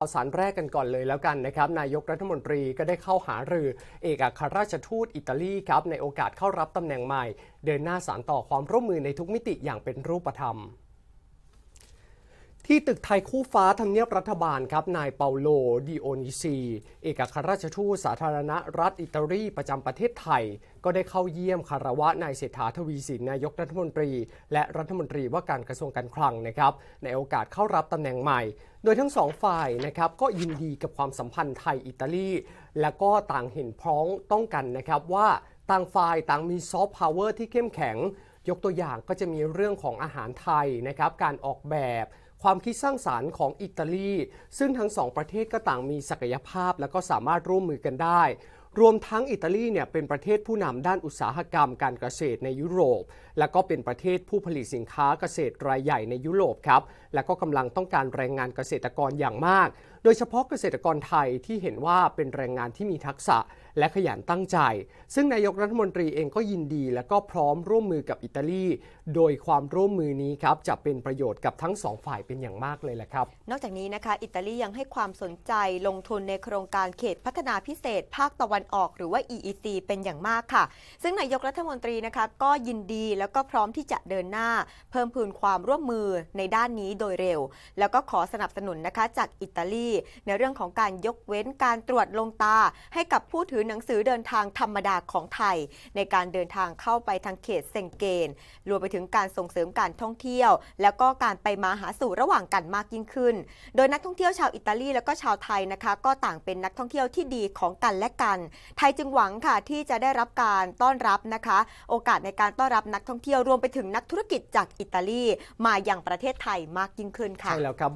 ข่าวสารแรกกันก่อนเลยแล้วกันนะครับนายกรัฐมนตรีก็ได้เข้าหารือเอกอัครราชทูตอิตาลีครับในโอกาสเข้ารับตำแหน่งใหม่ เดินหน้าสารต่อความร่วมมือในทุกมิติอย่างเป็นรูปธรรม ที่ตึกไทยคู่ฟ้าทำเนียบรัฐบาลครับ นายเปาโล ดิโอนิซี เอกอัครราชทูตสาธารณรัฐอิตาลีประจำประเทศไทย ก็ได้เข้าเยี่ยมคารวะนายเศรษฐาทวีสินนายกรัฐมนตรี และรัฐมนตรีว่าการกระทรวงการคลังนะครับ ในโอกาสเข้ารับตำแหน่งใหม่ โดยทั้งสองฝ่ายนะครับก็ยินดีกับความสัมพันธ์ไทยอิตาลี และก็ต่างเห็นพ้องต้องกันนะครับว่าต่างฝ่ายต่างมีซอฟต์พาวเวอร์ที่เข้มแข็ง ยกตัวอย่างก็จะมีเรื่องของอาหารไทยนะครับการออกแบบ ความคิดสร้างสารรค์ของอิตาลี ซึ่งทั้งสองประเทศก็ต่างมีศักยภาพและก็สามารถร่วมมือกันได้รวมทั้งอิตาลีเนี่ยเป็นประเทศผู้นำด้านอุตสาหกรรมการเกษตรในยุโรป และก็เป็นประเทศผู้ผลิตสินค้าเกษตรรายใหญ่ในยุโรปครับ และก็กำลังต้องการแรงงานเกษตรกรอย่างมาก โดยเฉพาะเกษตรกรไทยที่เห็นว่าเป็นแรงงานที่มีทักษะและขยันตั้งใจ ซึ่งนายกรัฐมนตรีเองก็ยินดี และก็พร้อมร่วมมือกับอิตาลี โดยความร่วมมือนี้ครับจะเป็นประโยชน์กับทั้งสองฝ่ายเป็นอย่างมากเลยแหละครับ นอกจากนี้นะคะ อิตาลียังให้ความสนใจลงทุนในโครงการเขตพัฒนาพิเศษภาคตะวันวันออกหรือว่า EEC เป็นอย่างมากค่ะ ซึ่งนายกรัฐมนตรีนะคะก็ยินดีแล้วก็พร้อมที่จะเดินหน้า เพิ่มพูนความร่วมมือในด้านนี้โดยเร็ว แล้วก็ขอสนับสนุนนะคะจากอิตาลี ในเรื่องของการยกเว้นการตรวจลงตา ให้กับผู้ถือหนังสือเดินทางธรรมดาของไทย ในการเดินทางเข้าไปทางเขตเซงเกนรวมไปถึงการส่งเสริมการท่องเที่ยว แล้วก็การไปมาหาสู่ระหว่างกันมากยิ่งขึ้น โดยนักท่องเที่ยวชาวอิตาลีแล้วก็ชาวไทยนะคะ ก็ต่างเป็นนักท่องเที่ยวที่ดีของกันและกันไทยจึงหวังค่ะที่จะได้รับการต้อนรับนะคะ โอกาสในการต้อนรับนักท่องเที่ยวรวมไปถึงนักธุรกิจจากอิตาลี มาอย่างประเทศไทยมากยิ่งขึ้นค่ะใช่แล้วครับ